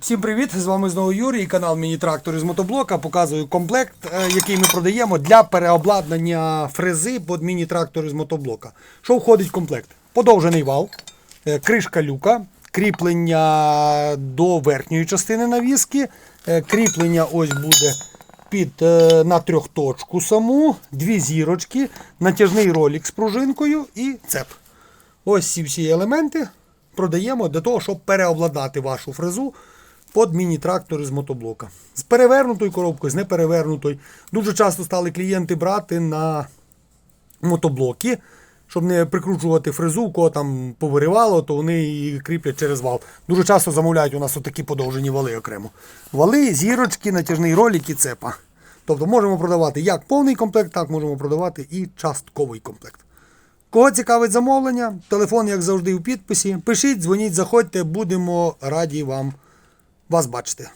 Всім привіт! З вами знову Юрій, канал Міні-трактор з мотоблока. Показую комплект, е, який ми продаємо для переобладнання фрези під міні-трактор з мотоблока. Що входить в комплект? Подовжений вал, е, кришка люка, кріплення до верхньої частини навіски, е, кріплення ось буде під на трьохточку саму, дві зірочки, натяжний ролик з пружинкою і цеп. Ось ці всі елементи продаємо для того, щоб переобладнати вашу фрезу під міні-трактори з мотоблока. З перевернутою коробкою, з неперевернутою. Дуже часто стали клієнти брати на мотоблоки, щоб не прикручувати фрезу, кого там повиривало, то вони її кріплять через вал. Дуже часто замовляють у нас отакі подовжені вали окремо. Вали, зірочки, натяжний ролик і цепа. Тобто можемо продавати як повний комплект, так можемо продавати і частковий комплект. Кого цікавить замовлення, телефон, як завжди, у підписі. Пишіть, дзвоніть, заходьте, будемо раді вам вас бачити.